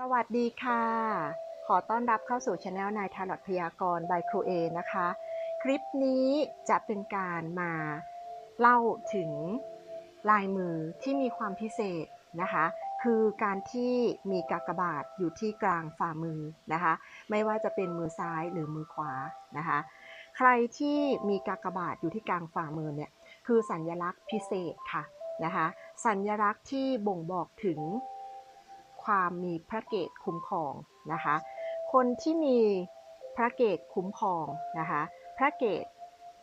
สวัสดีค่ะ ขอต้อนรับเข้าสู่ช anel นายทาร์ลอตพยากรณ์ by ครูเอนะคะ คลิปนี้จะเป็นการมาเล่าถึงลายมือที่มีความพิเศษนะคะ คือการที่มีกากบาทอยู่ที่กลางฝ่ามือนะคะ ไม่ว่าจะเป็นมือซ้ายหรือมือขวานะคะ ใครที่มีกากบาทอยู่ที่กลางฝ่ามือเนี่ย คือสัญลักษณ์พิเศษค่ะนะคะ สัญลักษณ์ที่บ่งบอกถึง ความมีพระเกตคุ้มครองนะคะ คนที่มีพระเกตคุ้มครองนะคะ พระเกต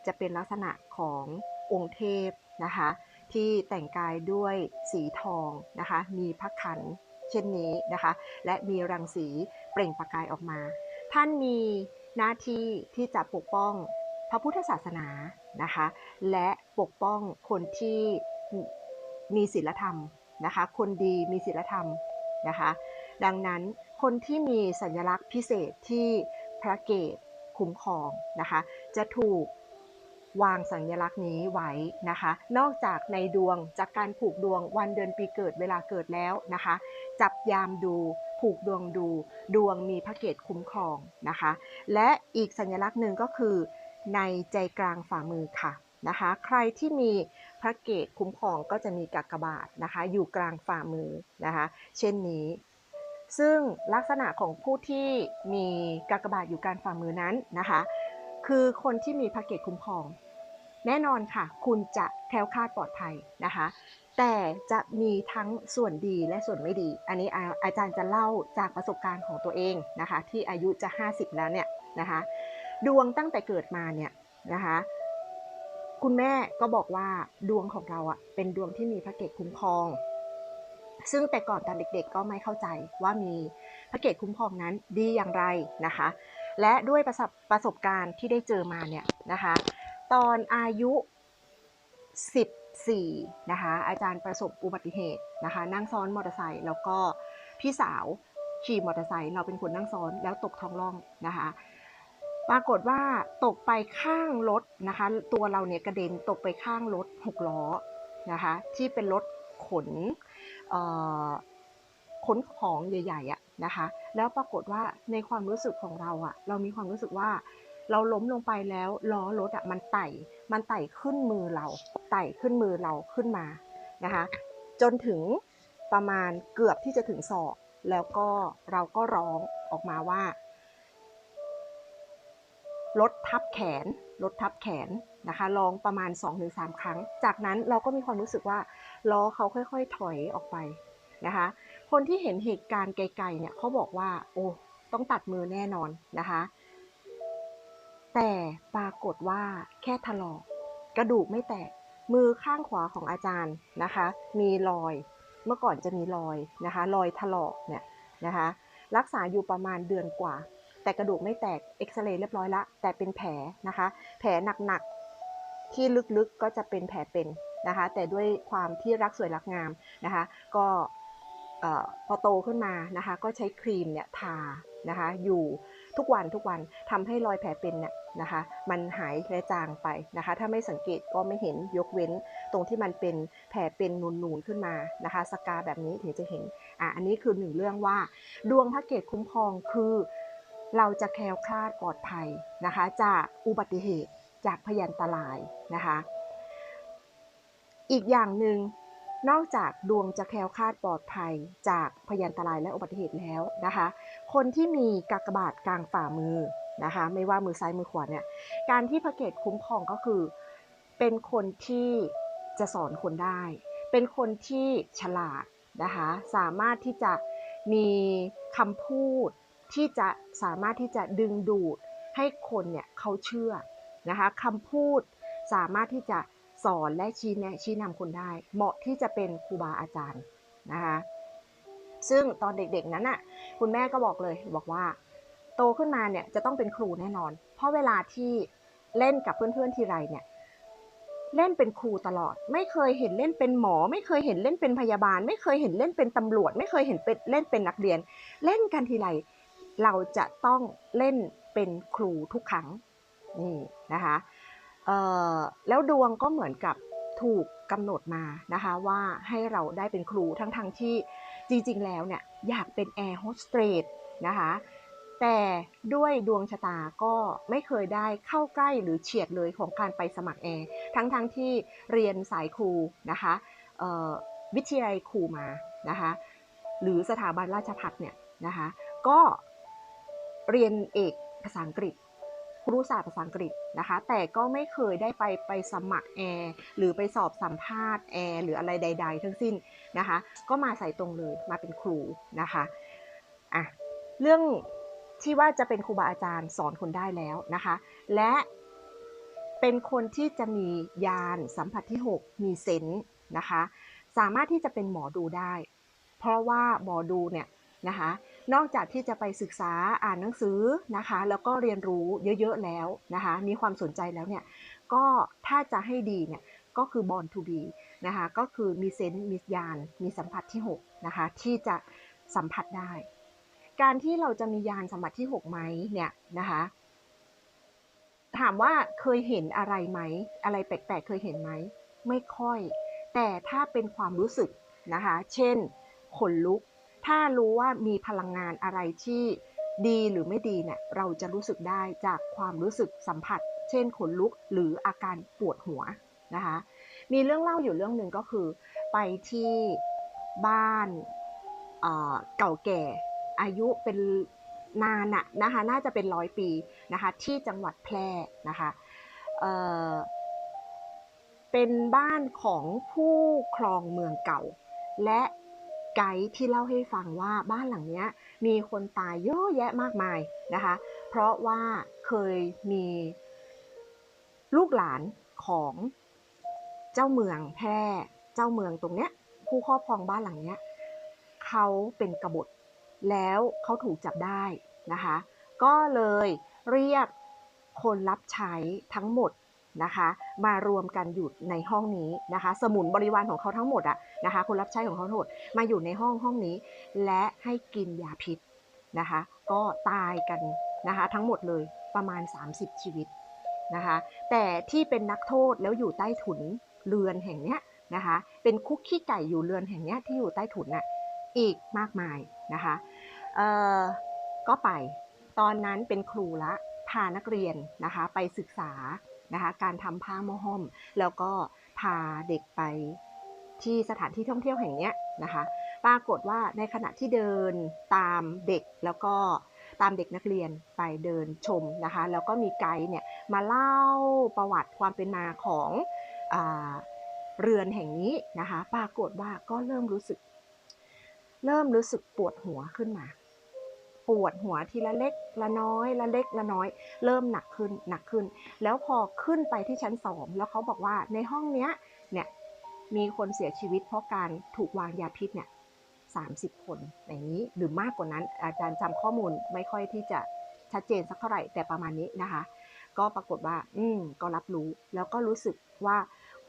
จะเป็นลักษณะขององค์เทพนะคะ ที่แต่งกายด้วยสีทองนะคะ มีพระขันเช่นนี้นะคะ และมีรังสีเปล่งประกายออกมา ท่านมีหน้าที่ที่จะปกป้องพระพุทธศาสนานะคะ และปกป้องคนที่มีศีลธรรมนะคะ คนดีมีศีลธรรม นะคะ ดังนั้นคนที่มีสัญลักษณ์พิเศษที่พระเกตคุ้มครองนะคะ จะถูกวางสัญลักษณ์นี้ไว้นะคะ นอกจากในดวงจากการผูกดวงวันเดือนปีเกิดเวลาเกิดแล้วนะคะ จับยามดูผูกดวงดู ดวงมีพระเกตคุ้มครองนะคะ และอีกสัญลักษณ์หนึ่งก็คือในใจกลางฝ่ามือค่ะ นะคะ ใครที่มีพระเกตคุ้มครองก็จะมีกากบาทนะคะ อยู่กลางฝ่ามือนะคะ เช่นนี้ ซึ่งลักษณะของผู้ที่มีกากบาทอยู่กลางฝ่ามือนั้นนะคะ คือคนที่มีพระเกตคุ้มครอง แน่นอนค่ะ คุณจะแคล้วคลาดปลอดภัยนะคะ แต่จะมีทั้งส่วนดีและส่วนไม่ดี อันนี้อาอาจารย์จะเล่าจากประสบการณ์ของตัวเองนะคะ ที่อายุจะ 50 แล้วเนี่ยนะคะ ดวงตั้งแต่เกิดมาเนี่ยนะคะ คุณแม่ก็บอกว่าดวงของเราอะเป็นดวงที่มีพระเกตคุ้มครอง ซึ่งแต่ก่อนตอนเด็กๆ ก็ไม่เข้าใจว่ามีพระเกตคุ้มครองนั้นดีอย่างไรนะคะ และด้วยประสบประสบการณ์ที่ได้เจอมาเนี่ยนะคะ ตอนอายุ 14นะคะ อาจารย์ประสบอุบัติเหตุนะคะ นั่งซ้อนมอเตอร์ไซค์แล้วก็พี่สาวขี่มอเตอร์ไซค์เราเป็นคนนั่งซ้อนแล้วตกท้องร่องนะคะ ปรากฏว่าตกไปข้างรถนะคะ ตัวเราเนี่ยกระเด็นตกไปข้างรถหกล้อนะคะที่เป็นรถขนขนของใหญ่ๆอะนะคะ แล้วปรากฏว่าในความรู้สึกของเราอะเรามีความรู้สึกว่าเราล้มลงไปแล้วล้อรถอะมันไต่ มันไต่ขึ้นมือเรา ไต่ขึ้นมือเราขึ้นมานะคะ จนถึงประมาณเกือบที่จะถึงศอก แล้วก็เราก็ร้องออกมาว่า รถทับแขนรถทับแขนนะคะ ลองประมาณ 2-3 ครั้ง จากนั้นเราก็มีความรู้สึกว่าล้อเขาค่อย ๆ ถอยออกไปนะคะ คนที่เห็นเหตุการณ์ไกลๆเนี่ยเขาบอกว่า โอ้ ต้องตัดมือแน่นอนนะคะ แต่ปรากฏว่าแค่ถลอก กระดูกไม่แตก มือข้างขวาของอาจารย์นะคะ มีรอย เมื่อก่อนจะมีรอยนะคะ รอยถลอกเนี่ยนะคะ รักษาอยู่ประมาณเดือนกว่า แต่กระดูกไม่แตกเอ็กซเรย์เรียบร้อยละ แต่เป็นแผลนะคะ แผลหนักๆ ที่ลึกๆก็จะเป็นแผลเป็นนะคะ แต่ด้วยความที่รักสวยรักงามนะคะ ก็พอโตขึ้นมานะคะ ก็ใช้ครีมเนี่ยทานะคะ อยู่ทุกวันทุกวันทำให้รอยแผลเป็นเนี่ยนะคะ มันหายและจางไปนะคะ ถ้าไม่สังเกตก็ไม่เห็นยกเว้น ตรงที่มันเป็นแผลเป็นนูนๆขึ้นมานะคะ สกาแบบนี้ถึงจะเห็นอะอันนี้คือหนึ่งเรื่องว่า ดวงพระเกตคุ้มครองคือ เราจะแคล้วคลาดปลอดภัยนะคะ จากอุบัติเหตุจากพยันตรายนะคะ อีกอย่างหนึ่งนอกจากดวงจะแคล้วคลาดปลอดภัยจากพยันตรายและอุบัติเหตุแล้วนะคะ คนที่มีกากบาทกลางฝ่ามือนะคะ ไม่ว่ามือซ้ายมือขวาเนี่ยการที่พระเกตคุ้มครองก็คือ เป็นคนที่จะสอนคนได้ เป็นคนที่ฉลาดนะคะ สามารถที่จะมีคำพูด ที่จะสามารถที่จะดึงดูดให้คนเนี่ยเขาเชื่อนะคะคำพูดสามารถที่จะสอนและชี้แนะชี้นำคนได้ เหมาะที่จะเป็นครูบาอาจารย์นะคะซึ่งตอนเด็กๆนั้นน่ะคุณแม่ก็บอกเลยบอกว่า โตขึ้นมาเนี่ยจะต้องเป็นครูแน่นอน เพราะเวลาที่เล่นกับเพื่อนๆทีไรเนี่ยเล่นเป็นครูตลอด ไม่เคยเห็นเล่นเป็นหมอ ไม่เคยเห็นเล่นเป็นพยาบาล ไม่เคยเห็นเล่นเป็นตำรวจ ไม่เคยเห็นเป็นเล่นเป็นนักเรียน เล่นกันทีไร เราจะต้องเล่นเป็นครูทุกครั้งนี่นะคะแล้วดวงก็เหมือนกับถูกกำหนดมานะคะว่าให้เราได้เป็นครูทั้งๆที่จริงๆแล้วเนี่ยอยากเป็นแอร์โฮสเตสนะคะแต่ด้วยดวงชะตาก็ไม่เคยได้เข้าใกล้หรือเฉียดเลยของการไปสมัครแอร์ทั้งๆทที่เรียนสายครูนะคะวิทยาลัยครูมานะคะหรือสถาบันราชภัฏเนี่ยนะคะก็ เรียนเอกภาษาอังกฤษครุศาสตร์ภาษาอังกฤษนะคะ แต่ก็ไม่เคยได้ไปไปสมัครแอร์หรือไปสอบสัมภาษณ์แอร์หรืออะไรใด ๆ ทั้งสิ้นนะคะ ก็มาใส่ตรงเลยมาเป็นครูนะคะอะเรื่องที่ว่าจะเป็นครูบาอาจารย์สอนคนได้แล้วนะคะ และเป็นคนที่จะมียานสัมผัสที่ 6 มีเซนส์นะคะ สามารถที่จะเป็นหมอดูได้ เพราะว่าหมอดูเนี่ยนะคะ นอกจากที่จะไปศึกษาอ่านหนังสือนะคะ แล้วก็เรียนรู้เยอะๆแล้วนะคะ มีความสนใจแล้วเนี่ย ก็ถ้าจะให้ดีเนี่ยก็คือ born to be นะคะ ก็คือมีเซนส์มียานมีสัมผัสที่6นะคะที่จะสัมผัสได้ การที่เราจะมียานสัมผัสที่6ไหมเนี่ยนะคะถามว่าเคยเห็นอะไรไหม อะไรแปลกๆ เคยเห็นไหม ไม่ค่อย แต่ถ้าเป็นความรู้สึกนะคะ เช่น ขนลุก ถ้ารู้ว่ามีพลังงานอะไรที่ดีหรือไม่ดีเนี่ยเราจะรู้สึกได้จากความรู้สึกสัมผัส เช่นขนลุกหรืออาการปวดหัวนะคะ มีเรื่องเล่าอยู่เรื่องหนึ่งก็คือ ไปที่บ้านเอ่อเก่าแก่อายุเป็นนานอะนะคะน่าจะเป็นร้อยปีนะคะที่จังหวัดแพร่นะคะเเป็นบ้านของผู้ครองเมืองเก่า และ ไกด์ที่เล่าให้ฟังว่าบ้านหลังนี้มีคนตายเยอะแยะมากมายนะคะ เพราะว่าเคยมีลูกหลานของเจ้าเมืองแพร่เจ้าเมืองตรงเนี้ย ผู้ครอบครองบ้านหลังเนี้ยเขาเป็นกบฏแล้วเขาถูกจับได้นะคะ ก็เลยเรียกคนรับใช้ทั้งหมด นะคะ มารวมกันอยู่ในห้องนี้นะคะ สมุนบริวารของเขาทั้งหมดอะนะคะ คนรับใช้ของเขาทั้งหมดมาอยู่ในห้องห้องนี้ และให้กินยาพิษนะคะ ก็ตายกันนะคะทั้งหมดเลยประมาณ 30 ชีวิตนะคะ แต่ที่เป็นนักโทษแล้วอยู่ใต้ถุนเรือนแห่งเนี้ยนะคะ เป็นคุกขี้ไก่อยู่เรือนแห่งเนี้ยที่อยู่ใต้ถุนน่ะอีกมากมายนะคะเอ่อก็ไปตอนนั้นเป็นครูละพานักเรียนนะคะไปศึกษา นะคะการทำผ้าหม้อห้อมแล้วก็พาเด็กไปที่สถานที่ท่องเที่ยวแห่งนี้นะคะปรากฏว่าในขณะที่เดินตามเด็กแล้วก็ตามเด็กนักเรียนไปเดินชมนะคะแล้วก็มีไกด์เนี่ยมาเล่าประวัติความเป็นมาของอเรือนแห่งนี้นะคะปรากฏว่าก็เริ่มรู้สึก เริ่มรู้สึกปวดหัวขึ้นมา ปวดหัวทีละเล็กละน้อยละเล็กละน้อย เริ่มหนักขึ้นหนักขึ้น แล้วพอขึ้นไปที่ชั้นสองแล้วเขาบอกว่าในห้องเนี้ยเนี่ยมีคนเสียชีวิตเพราะการถูกวางยาพิษเนี่ยสามสิบคนอย่างนี้หรือมากกว่านั้น อาจารย์จำข้อมูลไม่ค่อยที่จะชัดเจนสักเท่าไหร่แต่ประมาณนี้นะคะ ก็ปรากฏว่า อืมก็รับรู้แล้วก็รู้สึกว่า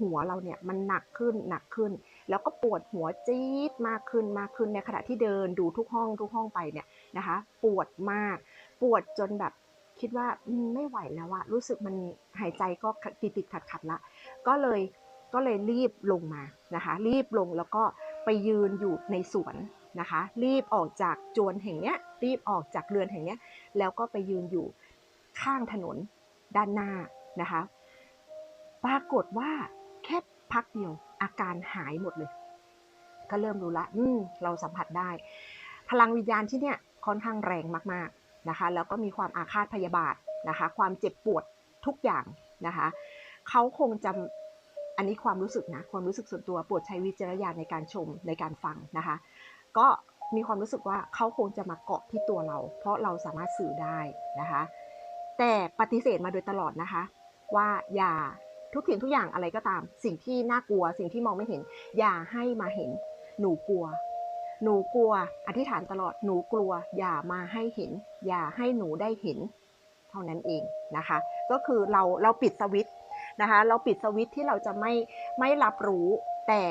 หัวเราเนี่ยมันหนักขึ้นหนักขึ้น แล้วก็ปวดหัวจี๊ดมากขึ้นมากขึ้นในขณะที่เดินดูทุกห้องทุกห้องไปเนี่ย นะคะ ปวดมาก ปวดจนแบบคิดว่าไม่ไหวแล้วอะรู้สึกมันหายใจก็ติดติดขัดขัดละ ก็เลยก็เลยรีบลงมานะคะ รีบลงแล้วก็ไปยืนอยู่ในสวนนะคะ รีบออกจากจวนแห่งเนี้ย รีบออกจากเรือนแห่งเนี้ย แล้วก็ไปยืนอยู่ข้างถนนด้านหน้านะคะ ปรากฏว่าแค่พักเดียวอาการหายหมดเลย ก็เริ่มรู้ละ อืม เราสัมผัสได้ พลังวิญญาณที่เนี่ย ค่อนข้างแรงมากๆนะคะ แล้วก็มีความอาฆาตพยาบาทนะคะ ความเจ็บปวดทุกอย่างนะคะเขาคงจะอันนี้ความรู้สึกนะความรู้สึกส่วนตัวโปรดใช้วิจารณญาณในการชมในการฟังนะคะ ก็มีความรู้สึกว่าเขาคงจะมาเกาะที่ตัวเรา เพราะเราสามารถสื่อได้นะคะ แต่ปฏิเสธมาโดยตลอดนะคะ ว่าอย่าทุกสิ่งทุกอย่างอะไรก็ตาม สิ่งที่น่ากลัวสิ่งที่มองไม่เห็น อย่าให้มาเห็นหนูกลัว หนูกลัว อธิษฐานตลอดหนูกลัว อย่ามาให้เห็น อย่าให้หนูได้เห็น เท่านั้นเองนะคะ ก็คือเราเราปิดสวิตช์นะคะ เราปิดสวิตช์ที่เราจะไม่ไม่รับรู้ แต่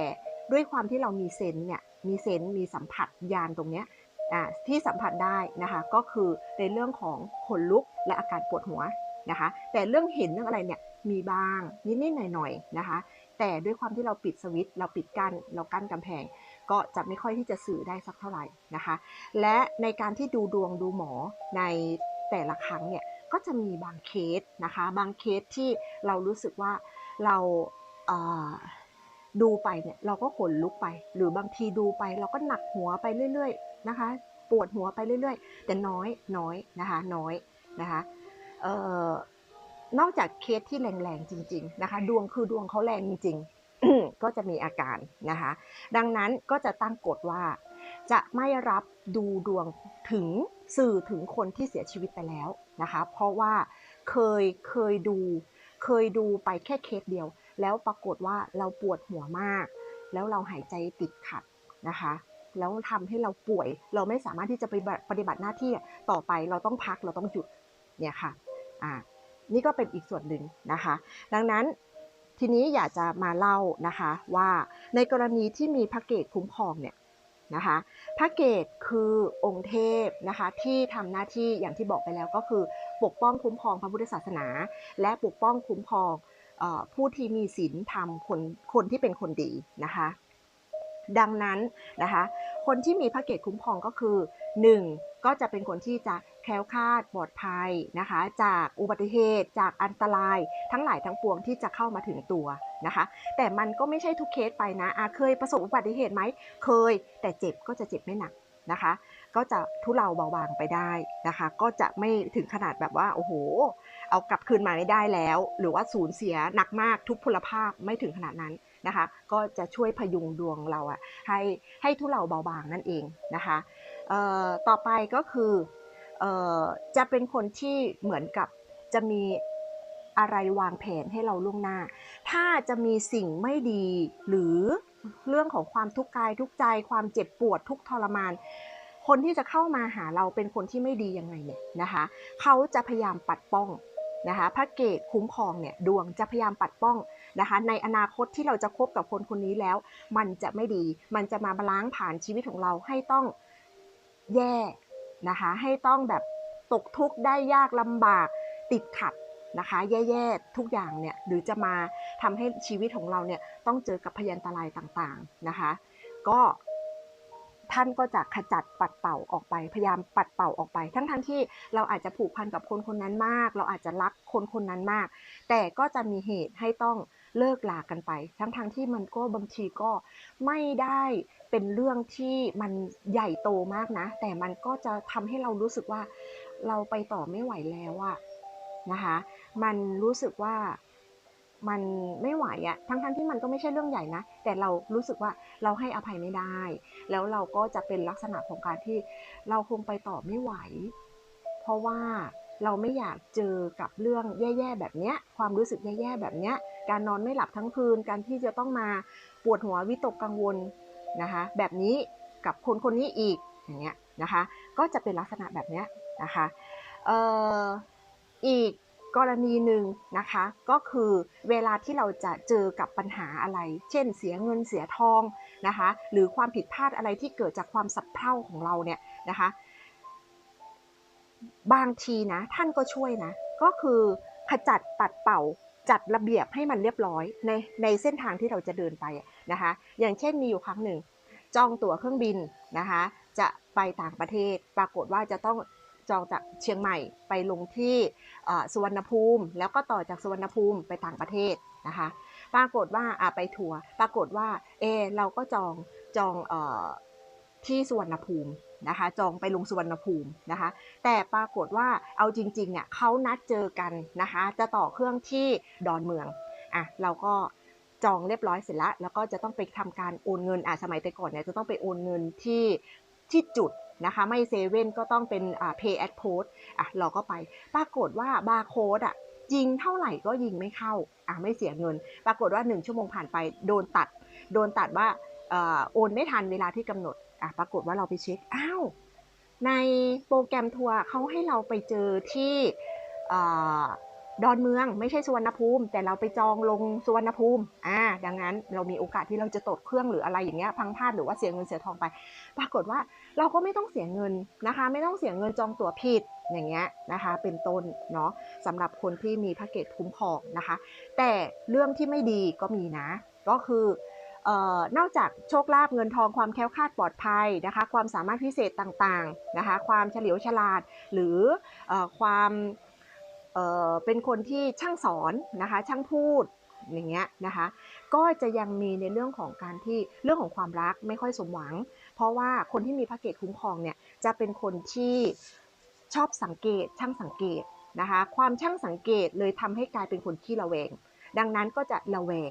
ด้วยความที่เรามีเซนเนี่ยมีเซนมีสัมผัสยานตรงเนี้ยอ่าที่สัมผัสได้นะคะก็คือในเรื่องของขนลุกและอาการปวดหัวนะคะ แต่เรื่องเห็นเรื่องอะไรเนี่ยมีบ้างนิดๆหน่อยๆนะคะ แต่ด้วยความที่เราปิดสวิตช์เราปิดกั้นเรากั้นกำแพง ก็จะไม่ค่อยที่จะสื่อได้สักเท่าไหร่นะคะ และในการที่ดูดวงดูหมอในแต่ละครั้งเนี่ยก็จะมีบางเคสนะคะ บางเคสที่เรารู้สึกว่าเราเดูไปเนี่ยเราก็ขนลุกไป หรือบางทีดูไปเราก็หนักหัวไปเรื่อย ๆ นะคะ ปวดหัวไปเรื่อย ๆ แต่น้อยน้อยนะคะน้อยนะคะออนอกจากเคสที่แรงๆจริง ๆ นะคะ ดวงคือดวงเขาแรงจริงๆ ก็จะมีอาการนะคะ ดังนั้นก็จะตั้งกฎว่า จะไม่รับดูดวงถึงสื่อถึงคนที่เสียชีวิตไปแล้วนะคะ เพราะว่าเคยเคยดูเคยดูไปแค่เคสเดียว แล้วปรากฏว่าเราปวดหัวมาก แล้วเราหายใจติดขัดนะคะแล้วทำให้เราป่วย เราไม่สามารถที่จะไปปฏิบัติหน้าที่ต่อไปเราต้องพักเราต้องหยุดเนี่ยค่ะอ่านี่ก็เป็นอีกส่วนหนึ่งนะคะ ดังนั้น ทีนี้อยากจะมาเล่านะคะว่าในกรณีที่มีพระเกตคุ้มครองเนี่ยนะคะพระเกตคือองค์เทพนะคะที่ทำหน้าที่อย่างที่บอกไปแล้วก็คือปกป้องคุ้มครองพระพุทธศาสนา และปกป้องคุ้มครองอผู้ที่มีศีลธรรมคนคนที่เป็นคนดีนะคะดังนั้นนะคะคนที่มีพระเกตคุ้มครองก็คือ 1. ก็จะเป็นคนที่จะ แคล้วคลาดปลอดภัยนะคะ จากอุบัติเหตุจากอันตรายทั้งหลายทั้งปวงที่จะเข้ามาถึงตัวนะคะ แต่มันก็ไม่ใช่ทุกเคสไปนะอาเคยประสบอุบัติเหตุไหมเคย แต่เจ็บก็จะเจ็บไม่หนักนะคะ ก็จะทุเลาเบาบางไปได้นะคะ ก็จะไม่ถึงขนาดแบบว่าโอ้โห เอากลับคืนมาไม่ได้แล้ว หรือว่าสูญเสียหนักมากทุกพลภาพไม่ถึงขนาดนั้นนะคะ ก็จะช่วยพยุงดวงเราอะให้ให้ทุเลาเบาบางนั่นเองนะคะต่อไปก็คือ จะเป็นคนที่เหมือนกับจะมีอะไรวางแผนให้เราล่วงหน้า ถ้าจะมีสิ่งไม่ดีหรือเรื่องของความทุกข์กายทุกใจ ความเจ็บปวดทุกทรมาน คนที่จะเข้ามาหาเราเป็นคนที่ไม่ดียังไงเนี่ยนะคะเขาจะพยายามปัดป้องนะคะพระเกตคุ้มครองเนี่ยดวงจะพยายามปัดป้องนะคะในอนาคตที่เราจะคบกับคนคนนี้แล้ว มันจะไม่ดี มันจะมาล้างผ่านชีวิตของเราให้ต้องแย่ นะคะ ให้ต้องแบบตกทุกข์ได้ยากลำบากติดขัดนะคะ แย่ๆทุกอย่างเนี่ยหรือจะมาทำให้ชีวิตของเราเนี่ยต้องเจอกับพยันตรายต่างๆนะคะ ก็ท่านก็จะขจัดปัดเป่าออกไป พยายามปัดเป่าออกไป ทั้งๆทที่เราอาจจะผูกพันกับคนคนนั้นมาก เราอาจจะรักคนคนนั้นมาก แต่ก็จะมีเหตุให้ต้อง เลิกลากันไป ทั้งๆทที่มันก็บางทีก็ไม่ได้เป็นเรื่องที่มันใหญ่โตมากนะ แต่มันก็จะทำให้เรารู้สึกว่าเราไปต่อไม่ไหวแล้วอะนะคะ มันรู้สึกว่ามันไม่ไหวอะทั้งๆทที่มันก็ไม่ใช่เรื่องใหญ่นะ แต่เรารู้สึกว่าเราให้อภัยไม่ได้ แล้วเราก็จะเป็นลักษณะของการที่เราคงไปต่อไม่ไหว เพราะว่า เราไม่อยากเจอกับเรื่องแย่ๆแบบเนี้ยความรู้สึกแย่ๆแบบเนี้ยการนอนไม่หลับทั้งคืน การที่จะต้องมาปวดหัววิตกกังวลนะคะแบบนี้กับคนคนนี้อีกอย่างเงี้ยนะคะก็จะเป็นลักษณะแบบเนี้ยนะคะอออีกกรณีหนึ่งนะคะก็คือเวลาที่เราจะเจอกับปัญหาอะไร เช่นเสียเงินเสียทองนะคะหรือความผิดพลาดอะไรที่เกิดจากความสับเพร่าของเราเนี่ยนะคะ บางทีนะ ท่านก็ช่วยนะ ก็คือขจัดปัดเป่าจัดระเบียบให้มันเรียบร้อยในในเส้นทางที่เราจะเดินไปนะคะ อย่างเช่นมีอยู่ครั้งหนึ่ง จองตั๋วเครื่องบินนะคะ จะไปต่างประเทศ ปรากฏว่าจะต้องจองจากเชียงใหม่ไปลงที่สุวรรณภูมิ แล้วก็ต่อจากสุวรรณภูมิไปต่างประเทศนะคะ ปรากฏว่าไปทัวร์ปรากฏว่าเอเราก็จองจองอที่สุวรรณภูมิ นะคะ จองไปลงสุวรรณภูมินะคะ แต่ปรากฏว่าเอาจริงๆเนี่ยเขานัดเจอกันนะคะ จะต่อเครื่องที่ดอนเมืองอะเราก็จองเรียบร้อยเสร็จแล้วแล้วก็จะต้องไปทำการโอนเงินอะสมัยแต่ก่อนเนี่ยจะต้องไปโอนเงินที่ที่จุดนะคะไม่เซเว่นก็ต้องเป็นอ่า pay at post อะเราก็ไป ปรากฏว่าบาร์โค้ดอะยิงเท่าไหร่ก็ยิงไม่เข้าอะไม่เสียเงิน ปรากฏว่า 1 ชั่วโมงผ่านไปโดนตัด โดนตัดว่าโอนไม่ทันเวลาที่กำหนด อะปรากฏว่าเราไปเช็ค อ้าว ในโปรแกรมทัวร์เขาให้เราไปเจอที่ดอนเมืองไม่ใช่สุวรรณภูมิ แต่เราไปจองลงสุวรรณภูมิอ่าดังนั้นเรามีโอกาสที่เราจะตดเครื่องหรืออะไรอย่างเงี้ยพังพลาดหรือว่าเสียเงินเสียทองไป ปรากฏว่าเราก็ไม่ต้องเสียเงินนะคะ ไม่ต้องเสียเงินจองตั๋วผิดอย่างเงี้ยนะคะ เป็นต้นเนาะสำหรับคนที่มีแพ็กเกจคุ้มครองนะคะ แต่เรื่องที่ไม่ดีก็มีนะ ก็คือเอ่อ นอกจากโชคลาภเงินทองความแค้วคาดปลอดภัยนะคะ ความสามารถพิเศษต่างๆนะคะ ความเฉลียวฉลาดหรืออความเเป็นคนที่ช่างสอนนะคะ ช่างพูดอย่างเงี้ยนะคะ ก็จะยังมีในเรื่องของการที่เรื่องของความรักไม่ค่อยสมหวัง เพราะว่าคนที่มีพระเกตคุ้มครองเนี่ยจะเป็นคนที่ชอบสังเกตช่างสังเกตนะคะ ความช่างสังเกตเลยทำให้กลายเป็นคนขี้ระแวง ดังนั้นก็จะระแวง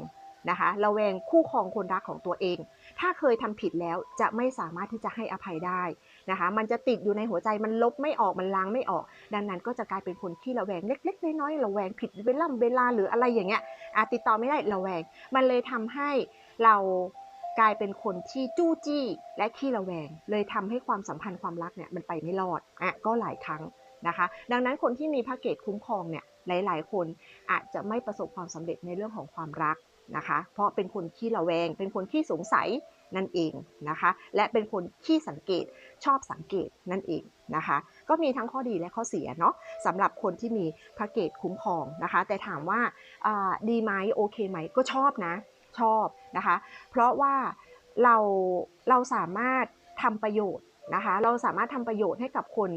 นะคะระแวงคู่ครองคนรักของตัวเอง ถ้าเคยทำผิดแล้วจะไม่สามารถที่จะให้อภัยได้นะคะ มันจะติดอยู่ในหัวใจมันลบไม่ออกมันล้างไม่ออก ดังนั้นก็จะกลายเป็นคนที่ระแวงเล็ก ๆ น้อยๆระแวงผิดเวลาเวลาหรืออะไรอย่างเงี้ยติดต่อไม่ได้ระแวง มันเลยทำให้เรากลายเป็นคนที่จู้จี้และขี้ระแวง เลยทำให้ความสัมพันธ์ความรักเนี่ยมันไปไม่รอดอะก็หลายครั้งนะคะ ดังนั้นคนที่มีพระเกตคุ้มครองเนี่ยหลาย ๆ คนอาจจะไม่ประสบความสำเร็จในเรื่องของความรัก นะคะ เพราะเป็นคนขี้ระแวง เป็นคนขี้สงสัยนั่นเองนะคะ และเป็นคนขี้สังเกตชอบสังเกตนั่นเองนะคะ ก็มีทั้งข้อดีและข้อเสียเนาะสำหรับคนที่มีพระเกตคุ้มครองนะคะ แต่ถามว่าาดีไหมโอเคไหมก็ชอบนะชอบนะคะ เพราะว่าเราเราสามารถทำประโยชน์นะคะ เราสามารถทำประโยชน์ให้กับคน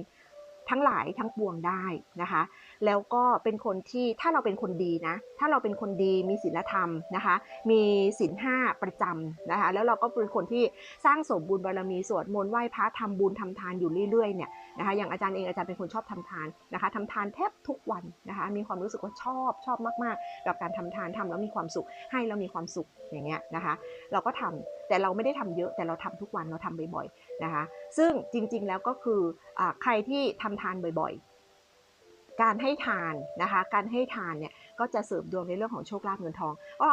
ทั้งหลายทั้งปวงได้นะคะ แล้วก็เป็นคนที่ถ้าเราเป็นคนดีนะ ถ้าเราเป็นคนดีมีศีลธรรมนะคะ มีศีลห้าประจำนะคะ แล้วเราก็เป็นคนที่สร้างสมบุญบารมีสวดมนต์ไหว้พระทำบุญทำทานอยู่เรื่อยๆเนี่ยนะคะอย่างอาจารย์เองอาจารย์เป็นคนชอบทำทานนะคะทำทานแทบทุกวันนะคะ มีความรู้สึกว่าชอบชอบมากๆกับการทำทานทำแล้วมีความสุข ให้แล้วมีความสุขอย่างเงี้ยนะคะ เราก็ทำแต่เราไม่ได้ทำเยอะแต่เราทำทุกวันเราทำบ่อยๆนะคะ ซึ่งจริงๆแล้วก็คืออใครที่ทำทานบ่อยๆ การให้ทานนะคะ การให้ทานเนี่ยก็จะเสริมดวงในเรื่องของโชคลาภเงินทองก็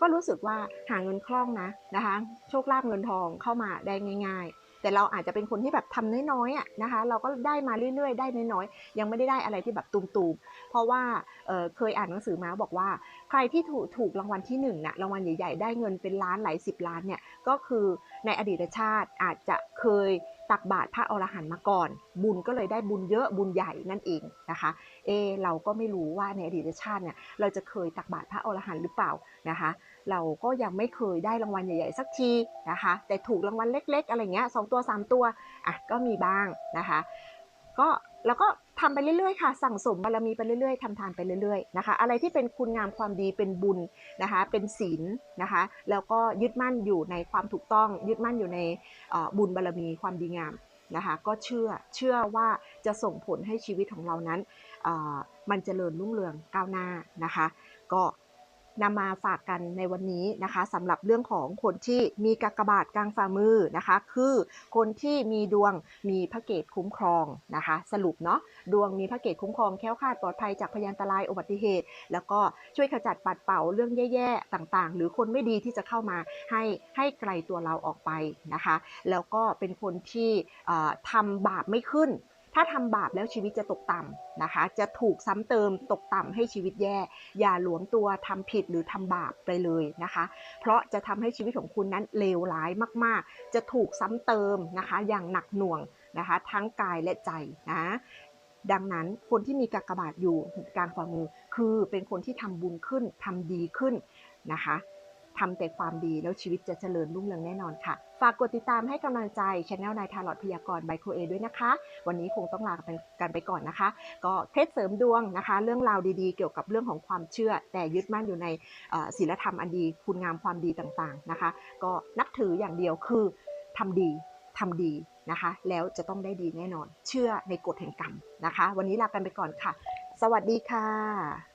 ก็รู้สึกว่าหาเงินคล่องนะนะคะ โชคลาภเงินทองเข้ามาได้ง่าย ๆ แต่เราอาจจะเป็นคนที่แบบทำน้อยๆอะนะคะ เราก็ได้มาเรื่อยๆ ได้น้อยๆ ยังไม่ได้ได้อะไรที่แบบตูมๆ เพราะว่าเเคยอ่านหนังสือมาบอกว่า ใครที่ถูกถูกรางวัลที่หนึ่งน่ะรางวัลใหญ่ๆ ได้เงินเป็นล้านหลายสิบล้านเนี่ย ก็คือในอดีตชาติอาจจะเคย ตักบาตรพระอรหันต์มาก่อน บุญก็เลยได้บุญเยอะบุญใหญ่นั่นเองนะคะ เอเราก็ไม่รู้ว่าในอดีตชาติเนี่ยเราจะเคยตักบาตรพระอรหันต์หรือเปล่านะคะ เราก็ยังไม่เคยได้รางวัลใหญ่ๆสักทีนะคะ แต่ถูกรางวัลเล็ก ๆ อะไรเงี้ยสองตัว 3 ตัวอะก็มีบ้างนะคะ ก็แล้วก็ ทำไปเรื่อยๆค่ะ สั่งสมบารมีไปเรื่อยๆทำทานไปเรื่อยๆนะคะ อะไรที่เป็นคุณงามความดีเป็นบุญนะคะ เป็นศีลนะคะ แล้วก็ยึดมั่นอยู่ในความถูกต้อง ยึดมั่นอยู่ในบุญบารมีความดีงามนะคะ ก็เชื่อเชื่อว่าจะส่งผลให้ชีวิตของเรานั้นมันเจริญรุ่งเรืองก้าวหน้านะคะ ก็ นำมาฝากกันในวันนี้นะคะสำหรับเรื่องของคนที่มีกากบาทกลางฝ่ามือนะคะ คือคนที่มีดวงมีพระเกตคุ้มครองนะคะ สรุปเนาะดวงมีพระเกตคุ้มครองแค้วคลาดปลอดภัยจากพยานตรายอุบัติเหตุ แล้วก็ช่วยขจัดปัดเป่าเรื่องแย่ๆต่างๆ หรือคนไม่ดีที่จะเข้ามาให้ให้ไกลตัวเราออกไปนะคะ แล้วก็เป็นคนที่ทำบาปไม่ขึ้น ถ้าทำบาปแล้วชีวิตจะตกต่ำนะคะ จะถูกซ้ำเติมตกต่ำให้ชีวิตแย่ อย่าหลวมตัวทำผิดหรือทำบาปไปเลยนะคะ เพราะจะทำให้ชีวิตของคุณนั้นเลวร้ายมาก ๆ จะถูกซ้ำเติมนะคะ อย่างหนักหน่วงนะคะ ทั้งกายและใจนะดังนั้นคนที่มีกากบาทอยู่กลางฝ่ามือ คือเป็นคนที่ทำบุญขึ้นทำดีขึ้นนะคะ ทำแต่ความดีแล้วชีวิตจะเจริญรุ่งเรืองแน่นอนค่ะ ฝากกดติดตามให้กำลังใจช anel นายทาร์ลอตพยากรณ์ไบโครเอด้วยนะคะ วันนี้คงต้องลากันไปก่อนนะคะ ก็เคล็ดเสริมดวงนะคะ เรื่องราวดีๆ เกี่ยวกับเรื่องของความเชื่อ แต่ยึดมั่นอยู่ในศีลธรรมอันดีคุณงามความดีต่างๆนะคะ ก็นับถืออย่างเดียวคือทำดีทำดีนะคะ แล้วจะต้องได้ดีแน่นอน เชื่อในกฎแห่งกรรมนะคะ วันนี้ลากันไปก่อนค่ะ สวัสดีค่ะ